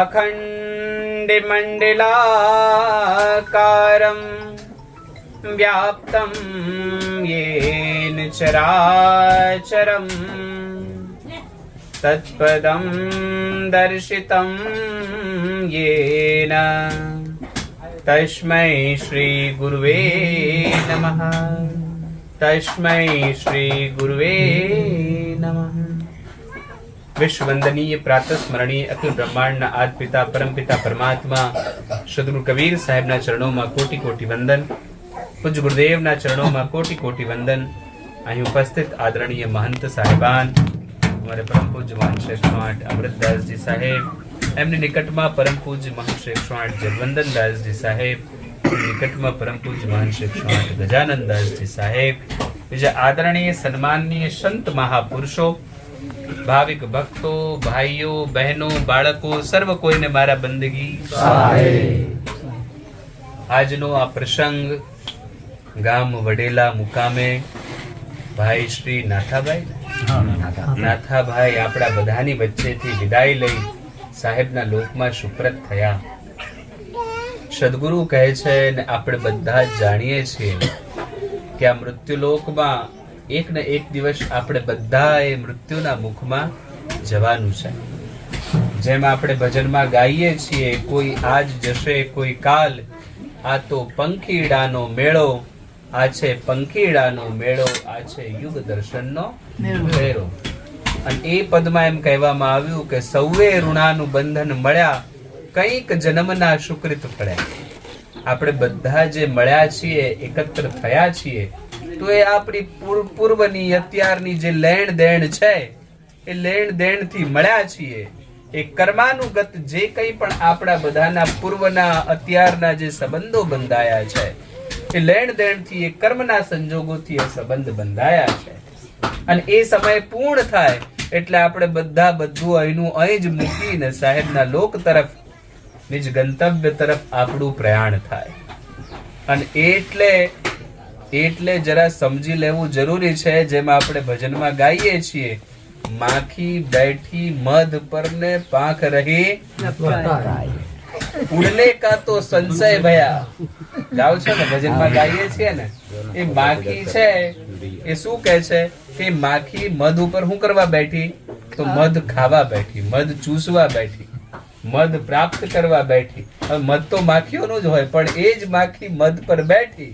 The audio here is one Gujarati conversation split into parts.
अखण्डिमण्डलाकारं व्याप्तं येन चराचरम् तत्पदं दर्शितं येन तस्मै श्रीगुरुवे नमः तस्मै श्रीगुरुवे नमः વિશ્વવંદનીય પ્રાતઃ સ્મરણીય અખિલ બ્રહ્માંડના આદ પિતા પરમ પિતા પરમાત્મા સદગુરુ કબીર સાહેબના ચરણોમાં કોટી કોટી વંદન પૂજ્ય ગુરુદેવના ચરણોમાં કોટી કોટી વંદન અહીં ઉપસ્થિત આદરણીય મહંત સાહેબાન અમારે પરમ પૂજ્ય મહંત શ્રી એકસો આઠ અમૃતદાસજી સાહેબ એમની નિકટમાં પરમ પૂજ્ય મહંત શ્રી એકસો આઠ જગવંદનદાસજી સાહેબ નિકટમાં પરમ પૂજ્ય મહંત શ્રી એકસો આઠ ગજાનંદદાસજી સાહેબ બીજા આદરણીય સન્માનનીય સંત મહાપુરુષો ભાવિક ભક્તો, ભાઈઓ, બહેનો, બાળકો, સર્વ કોઈને મારા બંદગી. આજનો આ પ્રસંગ ગામ વડેલા મુકામે ભાઈ શ્રી નાથાભાઈ. નાથાભાઈ આપણા બધાની વચ્ચેથી વિદાય લઈ સાહેબના લોકમાં સુપ્રત થયા. સદગુરુ કહે છે ને આપણે બધા જાણીએ છીએ કે આ મૃત્યુલોકમાં એક ને એક દિવસ આપણે બધાએ મૃત્યુના મુખમાં જવાનું છે. જેમ આપણે ભજનમાં ગાઈએ છીએ કોઈ આજ જશે કોઈ કાલ. આ તો પંખીડાનો મેળો આ છે પંખીડાનો મેળો આ છે યુગ દર્શનનો મેળો. અને એ પદમાં એમ કહેવામાં આવ્યું કે સૌએ ઋણાનું બંધન મળ્યા કંઈક જન્મના સુકૃત પડ્યા આપણે બધા જે મળ્યા છીએ એકત્ર થયા છીએ તો એ આપણી પૂર્વની અત્યારની જે લેણ દેણ છે, એ લેણ દેણથી મળ્યા છીએ. એ કર્માનુગત જે કંઈ પણ આપણા બધાના પૂર્વના, અત્યારના જે સંબંધો બંધાયા છે, એ લેણ દેણથી એ કર્મના સંજોગોથી એ સંબંધ બંધાયા છે. અને એ સમય પૂર્ણ થાય એટલે આપણે બધા બધું અહીંનું અહીં જ મૂકીને સાહેબના લોક તરફ, નિજ ગંતવ્ય તરફ આપણું પ્રયાણ થાય. અને એટલે એટલે જરા સમજી લેવું જરૂરી છે, જેમ આપણે ભજનમાં ગાઈએ છીએ, માખી બેઠી મધ પર ને પાંખ રહી ઉડલે કા તો સંશય ભયા. ગાવ છે ને, ભજનમાં ગાઈએ છીએ ને, એ માખી છે, એ શું કહે છે? કે માખી મધ ઉપર શું કરવા બેઠી? તો મધ ખાવા બેઠી, મધ ચૂસવા બેઠી, મધ પ્રાપ્ત કરવા બેઠી. હવે મધ તો માખીઓનું જ હોય, પણ એ જ માખી મધ પર બેઠી.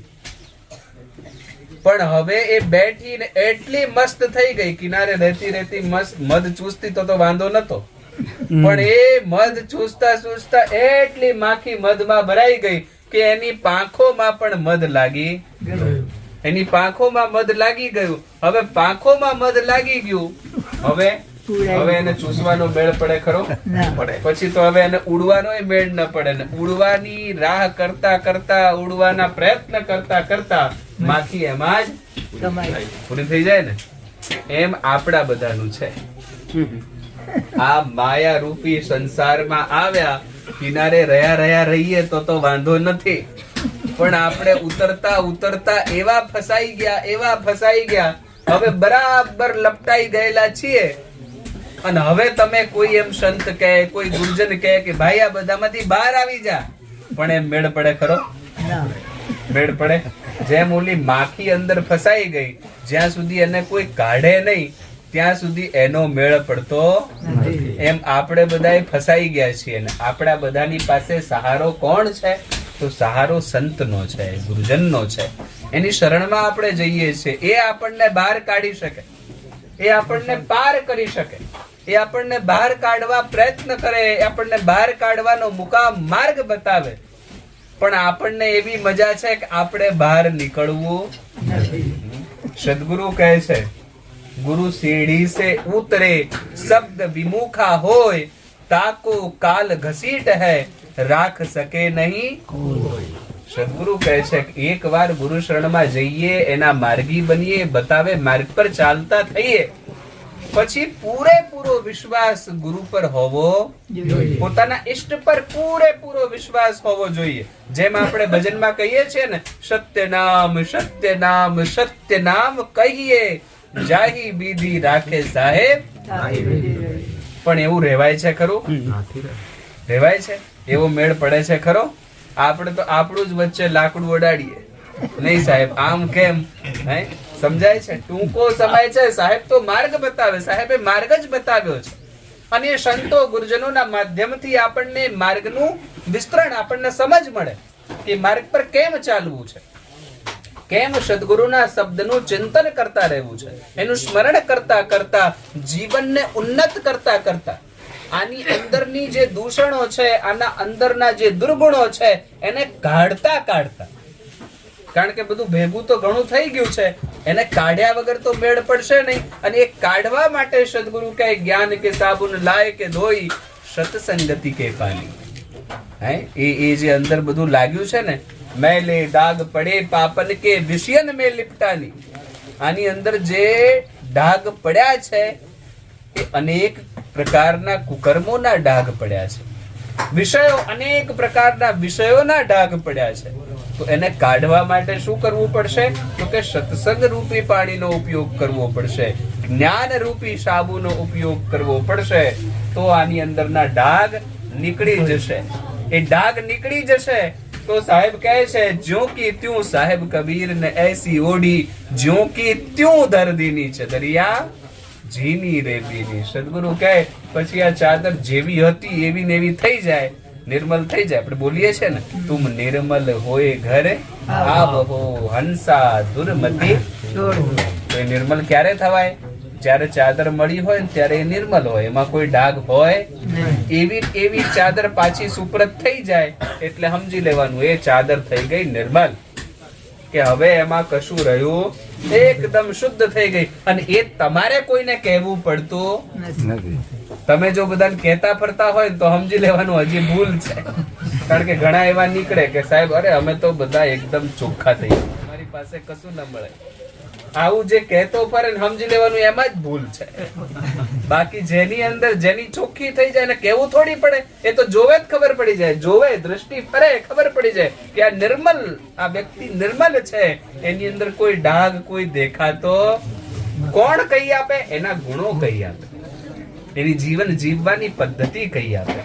પણ હવે એ બેઠીને એટલી મસ્ત થઈ ગઈ કિનારે રહેતી રહેતી મસ્ત મધ ચૂસતી તો તો વાંધો નતો. પણ એ મધ ચૂસતા ચૂસતા એટલી માખી મધમાં ભરાઈ ગઈ કે એની પાંખોમાં પણ મધ લાગી એની પાંખોમાં મધ લાગી ગયું. હવે પાંખોમાં મધ લાગી ગયું. હવે હવે એને ચૂસવાનો મેળ પડે ખરો? પડે. પછી તો હવે એને ઉડવાનો મેળ ન પડે ને ઉડવાની રાહ કરતા કરતા ઉડવાના પ્રયત્ન કરતા કરતા માખી એમાં જ પૂરી થઈ જાય ને? એમ આપણા બધાનું છે. આ માયા રૂપી સંસારમાં આવ્યા કિનારે રહ્યા રહ્યા રહીએ તો તો વાંધો નથી. પણ આપણે ઉતરતા ઉતરતા એવા ફસાઈ ગયા એવા ફસાઈ ગયા. હવે બરાબર લપટાઈ ગયેલા છીએ. અને હવે તમે કોઈ એમ સંત કહે કોઈ ગુરુજન કહે કે ભાઈ આ બધામાંથી બહાર આવી જા. પણ એમ મેળ પડે ખરો? મેળ પડે? જેમ ઓલી માખી અંદર ફસાઈ ગઈ જ્યાં સુધી એને કોઈ કાઢે નહીં ત્યાં સુધી એનો મેળ પડતો એમ આપણે બધા ફસાઈ ગયા છીએ અને આપણા બધાની પાસે સહારો કોણ છે? તો સહારો સંતનો છે ગુરુજનનો છે. એની શરણમાં આપણે જઈએ છીએ. એ આપણને બહાર કાઢી શકે. એ આપણને પાર કરી શકે. એ આપણને બહાર કાઢવા પ્રયત્ન કરે આપણને બહાર કાઢવાનો મુકામ માર્ગ બતાવે. પણ આપણને એવી મજા છે કે આપણે બહાર નીકળવું સદગુરુ કહે છે, ગુરુ સીડી સે ઉતરે, શબ્દ વિમુખા હોય, તાકો કાલ ઘસીટ હે, રાખ શકે નહીં. સદગુરુ કહે છે કે એક વાર ગુરુ શરણમાં જઈએ, એના માર્ગી બનીએ, બતાવે માર્ગ પર ચાલતા થઈએ. પછી પૂરેપૂરો વિશ્વાસ ગુરુ પર હોવો પોતાના ઈષ્ટ પર પૂરેપૂરો વિશ્વાસ હોવો જોઈએ. જેમ આપણે ભજનમાં કહીએ છીએ ને સત્ય નામ સત્ય નામ સત્ય નામ કહીએ, જાહી બીધી રાખે સાહેબ. પણ એવું રહેવાય છે ખરું? રહેવાય છે? એવો મેળ પડે છે ખરો? આપણે તો આપણું જ વચ્ચે લાકડું ઓડાડીએ. નહીં સાહેબ, આમ કેમ? હે? સમજાય છે? ટૂંકો સમય છે. સાહેબ તો માર્ગ બતાવે. સાહેબે માર્ગ જ બતાવ્યો છે. અને સંતો ગુરુજનોના માધ્યમથી આપણને માર્ગનું વિસ્તરણ આપણને સમજ મળે કે માર્ગ પર કેમ ચાલવું છે. કેમ સદગુરુના શબ્દનું ચિંતન કરતા રહેવું છે. એનું સ્મરણ કરતા કરતા, જીવનને ઉન્નત કરતા કરતા, આની અંદરની જે દૂષણો છે, આના અંદરના જે દુર્ગુણો છે, એને કાઢતા કાઢતા. કારણ કે બધું ભેગું તો ઘણું થઈ ગયું છે. એને કાઢ્યા વગર તો મેળ પડશે નહીં. અને એ કાઢવા માટે સદગુરુ કહે, જ્ઞાન કે સાબુન લાય કે ધોઈ, સતસંગતિ કે પાલી. હે? એ એ જે અંદર બધું લાગ્યું છે ને, મેલે ડાગ પડે પાપન કે વિષયન મેં લિપટાની આની અંદર જે ડાઘ પડ્યા છે, એ અનેક પ્રકારના કુકર્મોના ડાઘ પડ્યા છે. વિષયો અનેક પ્રકારના વિષયોના ડાઘ પડ્યા છે. તો એને કાઢવા માટે શું કરવું પડશે? તો કે સત્સંગ રૂપી પાણીનો ઉપયોગ કરવો પડશે. જ્ઞાન રૂપી સાબુનો ઉપયોગ કરવો પડશે. તો આની અંદરના ડાઘ નીકળી જશે. એ ડાઘ નીકળી જશે તો સાહેબ કહે છે જ્યો કે ત્યું સાહેબ કબીર ને એસી ઓડી જ્યો કે ત્યું દર્દીની છે દરિયા. જીની રેતીની સદગુરુ કહે પછી આ ચાદર જેવી હતી એવી ને એવી થઈ જાય. નિર્મલ થઈ જાય. આપણે બોલીએ છે ને તુમ નિર્મલ હોય ઘરે આબહો હંસા દુર્મતી તો એ નિર્મલ ક્યારે થવાય? જ્યારે ચાદર મળી હોય ને ત્યારે એ નિર્મલ હોય. એમાં કોઈ ડાઘ હોય? એવી એવી ચાદર પાછી સુપ્રત થઈ જાય. એટલે સમજી લેવાનું એ ચાદર થઈ ગઈ નિર્મલ. કે હવે એમાં કશું રહ્યું એકદમ શુદ્ધ થઈ ગઈ. અને એ તમારે કોઈને કહેવું પડતું નથી. તમે જો બધાને કહેતા ફરતા હોય તો સમજી લેવાનું હજી ભૂલ છે. કારણ કે ઘણા એવા નીકળે કે સાહેબ અરે અમે તો બધા એકદમ ચોખ્ખા થઈ ગયા. અમારી પાસે કશું ન મળે. આવું જે કહેતો ફરે સમજી લેવાનું એમાં જ ભૂલ છે. બાકી જેની અંદર જેની ચોખ્ખી થઈ જાય કેવું થોડી પડે, એ તો જોવે જ ખબર પડી જાય. જોવે, દ્રષ્ટિ ફરે, ખબર પડી જાય કે આ નિર્મલ, આ વ્યક્તિ નિર્મલ છે. એની અંદર કોઈ ડાઘ, કોઈ દેખાતો કોણ કહી આપે? એના ગુણો કહી આપે. એની જીવન જીવવાની પદ્ધતિ કહી આપે.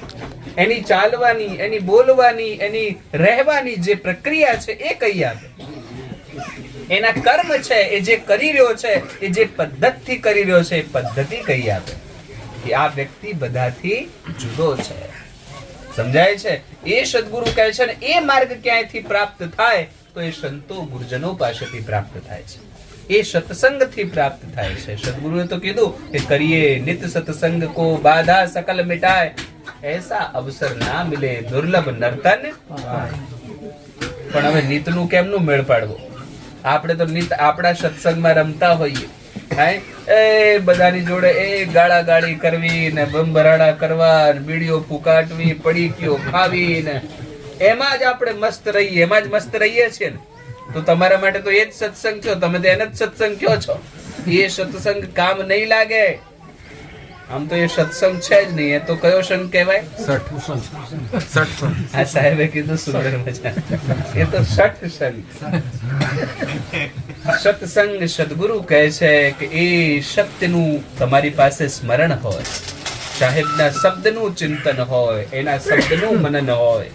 એની ચાલવાની, એની બોલવાની, એની રહેવાની જે પ્રક્રિયા છે, એ કહી આપે. એના કર્મ છે, એ જે કરી રહ્યો છે, એ જે પદ્ધતિ કરી રહ્યો છે, એ પદ્ધતિ કહી આપે? કે આ વ્યક્તિ બધાથી જુદો છે. સમજાય છે? એ સદગુરુ કહે છે ને, એ માર્ગ ક્યાંયથી પ્રાપ્ત થાય, તો એ સંતો ગુરુજનો પાસેથી પ્રાપ્ત થાય છે. એ સત્સંગથી પ્રાપ્ત થાય છે. સદગુરુએ તો કીધું કે કરીએ નિત સત્સંગ કો બાધા સકલ મિટાય. એસા અવસર ના મિલે દુર્લભ નર્તન પણ હવે નીતનું કેમનું મેળ પાડવો? આપણે તો નિત આપણા સત્સંગમાં રમતા હોઈએ. હાય એ બધાની જોડે એ ગાળા ગાળી કરવી ને બંબરાડા કરવા બીડીઓ ફૂકાટવી, પડીકીઓ ખાવી ને એમાં જ આપણે મસ્ત રહીએ, એમાં જ મસ્ત રહીએ છીએ ને. તો તમારા માટે તો એ જ સત્સંગ છો તમે તો એને જ સત્સંગ કયો છો. એ સત્સંગ કામ નહીં લાગે. આમ તો એ સત્સંગ છે જ નહીં. એ તો કયો સંઘ કહેવાય? આ સાહેબે કીધું સુંદર મજા. એ તો સઠ સંઘ. સત્સંગ સદગુરુ કહે છે કે એ સત્યનું તમારી પાસે સ્મરણ હોય. સાહેબના શબ્દનું ચિંતન હોય એના શબ્દનું મનન હોય.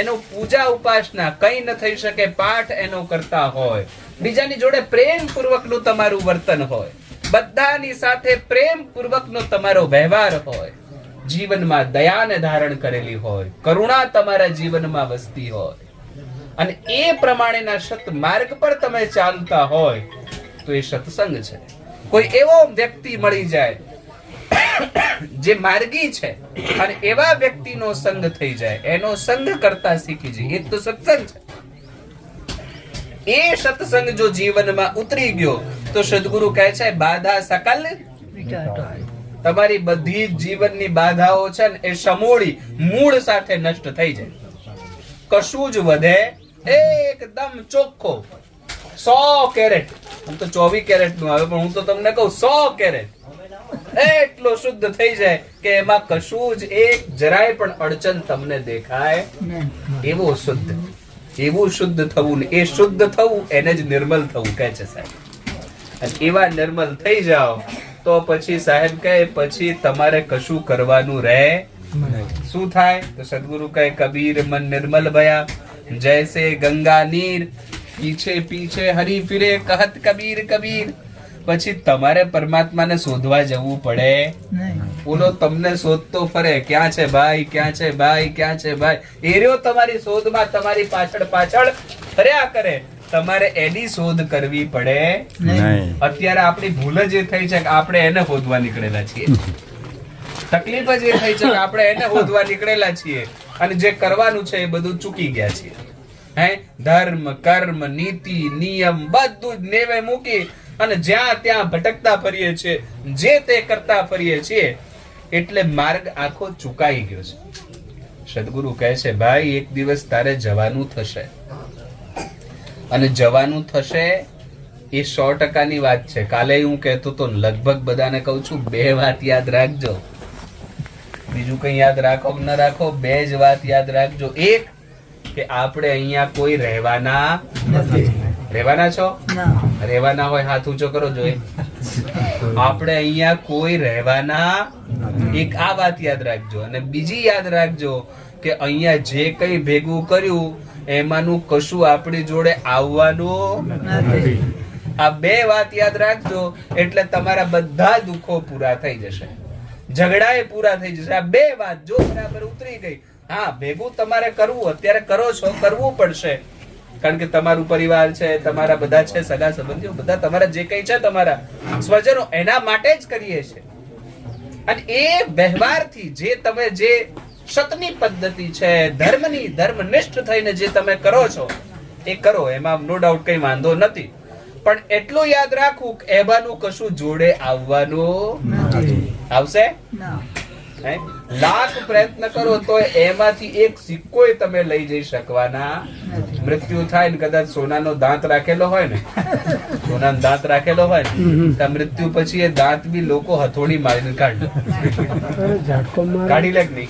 એનો પૂજા ઉપાસના કઈ ન થઈ શકે પાઠ એનો કરતા હોય. બીજાની જોડે પ્રેમ પૂર્વકનું તમારું વર્તન હોય. બધાની સાથે પ્રેમ પૂર્વકનો તમારો વ્યવહાર હોય, જીવનમાં દયાને ધારણ કરેલી હોય, કરુણા તમારા જીવનમાં વસતી હોય, અને એ પ્રમાણેના સત માર્ગ પર તમે ચાલતા હોય, તો એ સત્સંગ છે. કોઈ એવો વ્યક્તિ મળી જાય જે માર્ગી છે અને એવા વ્યક્તિનો સંગ થઈ જાય, એનો સંગ કરતા શીખી જાય. એ તો સત્સંગ છે. એ સત્સંગ જો જીવનમાં ઉતરી ગયો તો સદગુરુ કહે છે, બાધા સકલ તમારી બધી જીવનની બાધાઓ છે ને, એ સમોળી મૂળ સાથે નષ્ટ થઈ જાય. કશું જ વધે એકદમ ચોખ્ખો. સો કેરેટ. હું તો ચોવીસ કેરેટનું આવે, પણ હું તો તમને કહું, સો કેરેટ. એટલો શુદ્ધ થઈ જાય કે એમાં કશું જ એક જરાય પણ અડચણ તમને દેખાય એવો શુદ્ધ. એવું શુદ્ધ થવું ને, એ શુદ્ધ થવું, એને જ નિર્મલ થવું કહે છે સાહેબ. એવા નિર્મલ થઈ જાઓ તો પછી સાહેબ કહે પછી તમારે કશું કરવાનું રહે શું થાય? તો સદગુરુ કહે કબીર મન નિર્મલ ભયા જૈસે ગંગા નીર પીછે પીછે હરી ફિરે કહત કબીર કબીર. પછી તમારે પરમાત્માને શોધવા જવું પડે. બોલો તમને શોધતો ફરે ક્યાં છે ભાઈ ક્યાં છે ભાઈ ક્યાં છે ભાઈ? એ રહ્યો તમારી શોધમાં તમારી પાછળ પાછળ ફર્યા કરે. તમારે એની શોધ કરવી પડે. અત્યારે આપણી ભૂલ જ એ થઈ છે કે આપણે એને શોધવા નીકળેલા છીએ. તકલીફ જ એ થઈ છે કે આપણે એને શોધવા નીકળેલા છીએ અને જે કરવાનું છે એ બધું ચૂકી ગયા છીએ. હે? ધર્મ કર્મ નીતિ નિયમ બધું જ નેવે મૂકી અને જ્યાં ત્યાં ભટકતા ફરીએ છીએ જે તે કરતા ફરીએ છીએ એટલે માર્ગ આખો ચુકાઈ ગયો છે. સદગુરુ કહે છે ભાઈ એક દિવસ તારે જવાનું થશે. અને જવાનું થશે એ સો ટકાની વાત છે. કાલે હું કહેતો તો લગભગ બધાને કહું છું બે વાત યાદ રાખજો. બીજું કઈ યાદ રાખો ન રાખો બે જ વાત યાદ રાખજો. એક કે આપણે અહીંયા કોઈ રહેવાના રહેવાના છો? રહેવાના હોય હાથ ઊંચો કરો જોઈએ આપણે અહીંયા કોઈ રહેવાના એક આ વાત યાદ રાખજો. અને બીજી યાદ રાખજો કે અહીંયા જે કંઈ ભેગું કર્યું એમાંનું કશું આપણી જોડે આવવાનું આ બે વાત યાદ રાખજો એટલે તમારા બધા દુઃખો પૂરા થઈ જશે. ઝઘડા એ પૂરા થઈ જશે. આ બે વાત જો બરાબર ઉતરી ગઈ હા ભેગું તમારે કરવું અત્યારે કરો છો કરવું પડશે. કારણ કે તમારું પરિવાર છે તમારા બધા છે સગા સંબંધીઓ બધા તમારા જે કઈ છે તમારા સ્વજનો એના માટે જ કરીએ છે અને એ વ્યવહારથી જે તમે જે સતની પદ્ધતિ છે ધર્મની ધર્મનિષ્ઠ થઈને જે તમે કરો છો એ કરો એમાં નો ડાઉટ કઈ વાંધો નથી. પણ એટલું યાદ રાખવું કે એવાનું કશું જોડે આવવાનું આવશે? લાખ પ્રયત્ન કરો તો એમાંથી એક સિક્કો તમે લઈ જઈ શકવાના મૃત્યુ થાય ને કદાચ સોનાનો દાંત રાખેલો હોય ને. સોનાનો દાંત રાખેલો હોય ને તો મૃત્યુ પછી એ દાંત બી લોકો હથોડી મારીને કાઢે. કાઢી લે નહીં?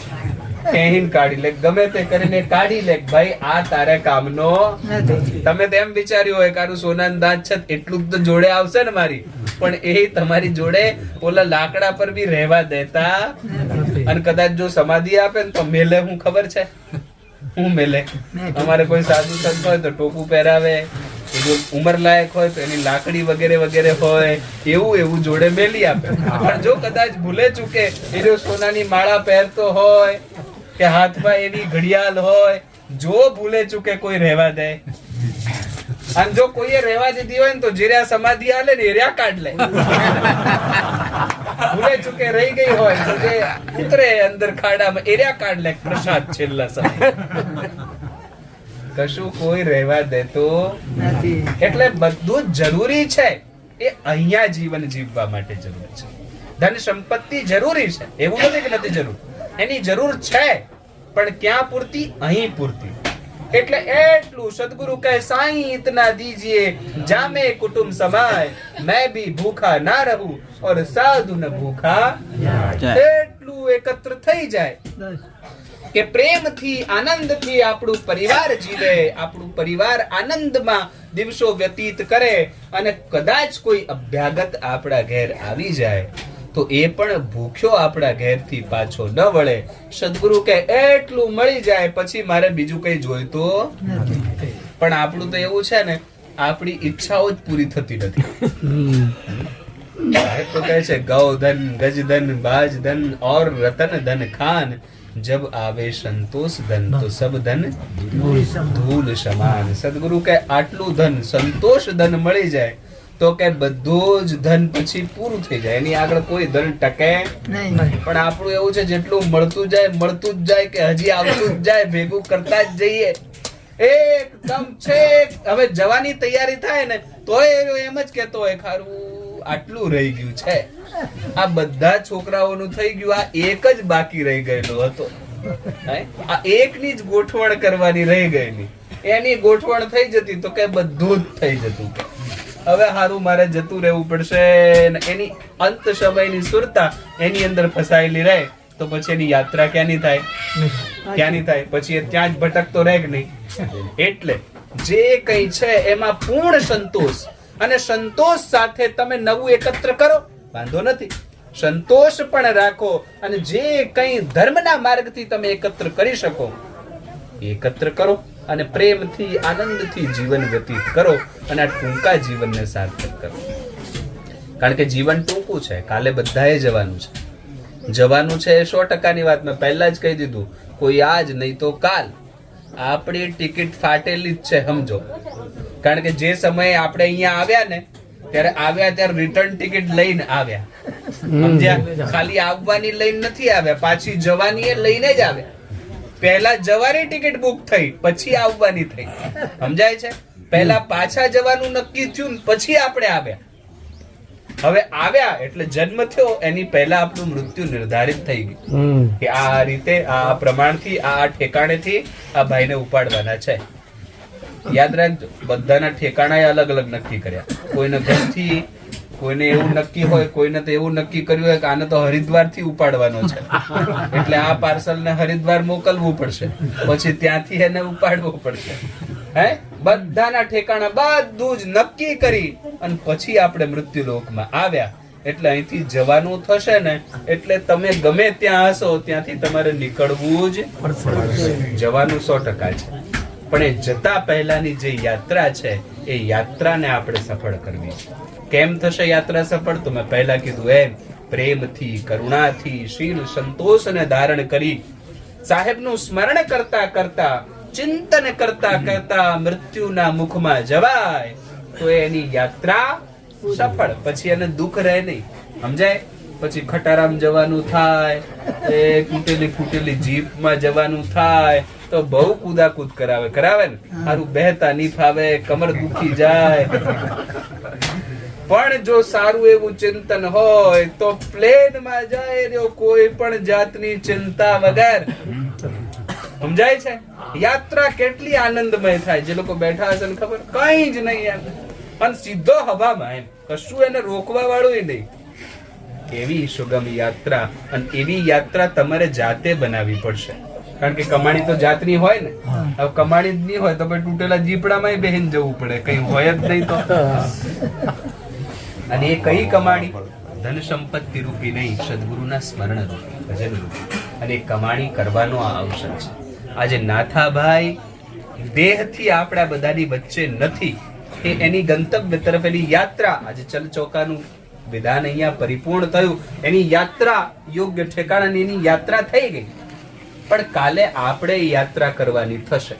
કહીને કાઢી લે. ગમે તે કરીને કાઢી લે ભાઈ આ તારે કામનો. તમે તેમ વિચાર્યું હોય કારું સોનાનું દાંત છે એટલું તો જોડે આવશે ને મારી. પણ એ તમારી જોડે ઓલા લાકડા પર બી રહેવા દેતા. અને કદાચ જો સમાધિ આપે ને તો મેલે હું ખબર છે? હું મેલે? અમારે કોઈ સાધુ સંત હોય તો ટોપું પહેરાવે. જો ઉંમર લાયક હોય તો એની લાકડી વગેરે વગેરે હોય. એવું એવું જોડે મેલી આપે. પણ જો કદાચ ભૂલે ચૂકે એ જો સોનાની માળા પહેરતો હોય કે હાથમાં એવી ઘડિયાળ હોય, જો ભૂલે ચૂકે કોઈ રહેવા દે. અને જો કોઈએ રહેવા દીધી હોય ને તો જીર્યા સમાધિ આલે ને એર્યા કાઢ લે. ભૂલે ચૂકે રહી ગઈ હોય તો જે ઉતરે અંદર ખાડામાં એર્યા કાઢ લે. પ્રસાદ છેલ્લા સમય. કશું કોઈ રહેવા દેતો એટલે બધું જ જરૂરી છે. એ અહીંયા જીવન જીવવા માટે જરૂરી છે. ધન સંપત્તિ જરૂરી છે. એવું નથી કે નથી જરૂર. એની જરૂર છે પણ ક્યાં પૂરતી? અહીં પૂરતી. એટલે એટલું સદગુરુ કહે સાઈ ઇતના દીજીએ જામે કુટુંબ સમાય મેં ભી ભૂખા ના રહું ઓર સાધુ ન ભૂખા એટલું એકત્ર થઈ જાય કે પ્રેમથી આનંદથી આપણું પરિવાર જીવે આપણું પરિવાર આનંદમાં દિવસો વ્યતીત કરે અને કદાચ કોઈ અભ્યાગત આપણા ઘેર આવી જાય. તો એ પણ ભૂખ્યો આપણા ઘેરથી પાછો ન વળે. સદગુરુ કે એટલું મળી જાય પછી મારે બીજું કઈ જોઈતું પણ આપણું તો એવું છે ને આપણી ઈચ્છાઓ જ પૂરી થતી નથી. તો કહે છે ગૌધન ગજધન બાજધન ઓર રતન ધન ખાન જબ આવે સંતોષ ધન તો સબ ધન ધૂલ સમાન. સદગુરુ કે આટલું ધન સંતોષ ધન મળી જાય તો કે બધું જ ધન પછી પૂરું થઈ જાય. એની આગળ કોઈ ધન ટકે પણ આપણું એવું છે જેટલું મળતું જાય મળતું જ જાય કે હજી આવતું જ જાય ભેગું કરતા જ જઈએ. એકદમ છે. હવે જવાની તૈયારી થાય ને તોય એ એમ જ કેતો હોય ખારું આટલું રહી ગયું છે. આ બધા છોકરાઓનું થઈ ગયું આ એક જ બાકી રહી ગયેલો હતો? આ એકની જ ગોઠવણ કરવાની રહી ગયેલી. એની ગોઠવણ થઈ જતી તો કે બધું જ થઈ જતું. હવે હારું મારે જતું રહેવું પડશે એની અંત સમયની સુરતા એની અંદર ફસાયેલી રહે તો પછી એની યાત્રા ક્યાંની થાય? ક્યાંની થાય? પછી એ ત્યાં જ ભટકતો રહે કે નહીં? એટલે જે કંઈ છે એમાં પૂર્ણ સંતોષ. અને સંતોષ સાથે તમે નવું એકત્ર કરો વાંધો નથી. સંતોષ પણ રાખો અને જે કંઈ ધર્મના માર્ગથી તમે એકત્ર કરી શકો એકત્ર કરો. અને પ્રેમથી આનંદથી જીવન વ્યતીત કરો અને આ ટૂંકા જીવનને સાર્થક કરો. કારણ કે જીવન ટૂંકું છે કાલે બધાએ જવાનું છે. જવાનું છે એ સો ટકાની વાત મેં પહેલાં જ કહી દીધું કોઈ આજ નહીં તો કાલ. આપણી ટિકિટ ફાટેલી જ છે સમજો. કારણ કે જે સમયે આપણે અહીંયા આવ્યા ને ત્યારે આવ્યા ત્યારે રિટર્ન ટિકિટ લઈને આવ્યા. સમજ્યા? ખાલી આવવાની લઈને નથી આવ્યા પાછી જવાની એ લઈને જ આવ્યા. પહેલા જવાની ટિકિટ બુક થઈ પછી આવવાની થઈ. સમજાય છે? પહેલા પાછા જવાનું નક્કી થયું પછી આપણે આવ્યા. હવે આવ્યા એટલે જન્મ થયો એની પહેલા આપણું મૃત્યુ નિર્ધારિત થઈ ગયું. કે આ રીતે આ પ્રમાણથી આ ઠેકાણેથી આ ભાઈને ઉપાડવાના છે. યાદ રાખજો બધાના ઠેકાણા અલગ અલગ નક્કી કર્યા. કોઈને ઘરથી કોઈને એવું નક્કી હોય, કોઈને તો એવું નક્કી કર્યું હોય કે આને તો હરિદ્વારથી ઉપાડવાનો છે. એટલે આ પાર્સલ ને હરિદ્વાર મોકલવું પડશે. પછી ત્યાંથી એને ઉપાડવું પડશે. હે? બધાના ઠેકાણા બધું જ નક્કી કરી અને પછી આપણે મૃત્યુલોકમાં આવ્યા. એટલે અહીંથી જવાનું થશે ને, એટલે તમે ગમે ત્યાં હશો, ત્યાંથી તમારે નીકળવું જ જવાનું સો ટકા છે. પણ એ જતા પહેલાની જે યાત્રા છે, એ યાત્રાને આપણે સફળ કરવી છે. કેમ થશે યાત્રા સફળ? તો મેં પહેલા કીધું એમ પ્રેમથી કરુણાથી શીલ સંતોષને ધારણ કરી સાહેબનું સ્મરણ કરતા કરતા ચિંતન કરતા કરતા મૃત્યુના મુખમાં જવાય. તો એની યાત્રા સફળ. પછી એને દુઃખ રહે નહીં. સમજાય? પછી ખટારામ જવાનું થાય એ તૂટેલી ફૂટેલી જીપમાં જવાનું થાય તો બહુ કુદાકૂદ કરાવે. કરાવે ને? સારું બેહતા નહીં ફાવે કમર દુખી જાય. પણ જો સારું એવું ચિંતન હોય તો પ્લેનમાં જાય રહ્યો કોઈ પણ જાતની ચિંતા વગર. સમજાય છે? યાત્રા કેટલી આનંદમય થાય જે લોકો બેઠા હશે ને ખબર? કઈ જ નહીં એમ. પણ સીધો હવામાં એમ. કશું એને રોકવા વાળું નહીં. એવી સુગમ યાત્રા અને એવી યાત્રા તમારે જાતે બનાવવી પડશે. કારણ કે કમાણી તો જાતની હોય ને. હવે કમાણી જ નહીં હોય તો પછી તૂટેલા જીપડામાં બેહીને જવું પડે. કઈ હોય જ નહીં તો. અને એ કઈ કમાણી? ધન સંપત્તિ રૂપી નહીં, સદગુરુના સ્મરણ રૂપી, ભજન રૂપી. અને કમાણી કરવાનો આ અવસર છે. આજે નાથાભાઈ દેહથી આપણા બધાની વચ્ચે નથી. એ એની ગંતવ્ય તરફ એની યાત્રા, આજે ચલ ચોકાનું વિધાન અહીંયા પરિપૂર્ણ થયું. એની યાત્રા યોગ્ય ઠેકાણાની એની યાત્રા થઈ ગઈ. પણ કાલે આપણે યાત્રા કરવાની થશે.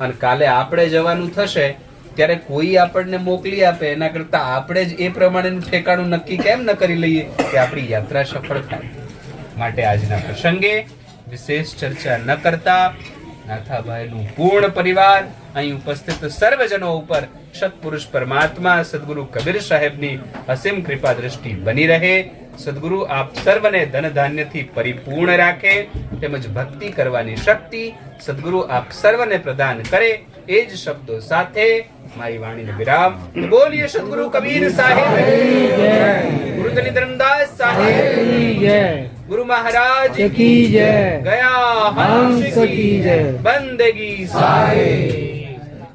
અને કાલે આપણે જવાનું થશે ત્યારે કોઈ આપણને મોકલી આપે, એના કરતા આપણે જ એ પ્રમાણેનું ઠેકાણું નક્કી કેમ ન કરી લઈએ કે આપણી યાત્રા સફળ થાય. માટે આજના પ્રસંગે વિશેષ ચર્ચા ન કરતા નાથાભાઈનું પૂર્ણ પરિવાર અહીં ઉપસ્થિત સર્વજનો ઉપર સત્પુરુષ પરમાત્મા, સદગુરુ કબીર સાહેબની અસીમ કૃપા દ્રષ્ટિ બની રહે. સદગુરુ આપ સર્વને ધન ધાન્યથી પરિપૂર્ણ રાખે, તેમજ ભક્તિ કરવાની શક્તિ સદગુરુ આપ સર્વને પ્રદાન કરે, એ જ શબ્દો સાથે મારી વાણીને વિરામ. બોલીએ સદગુરુ કબીર સાહેબ. ગુરુ દલિદ્રમદાસ સાહેબ. ગુરુ મહારાજ કી જય. ગયા. હંસ કી જય. બંદગી સાહેબ.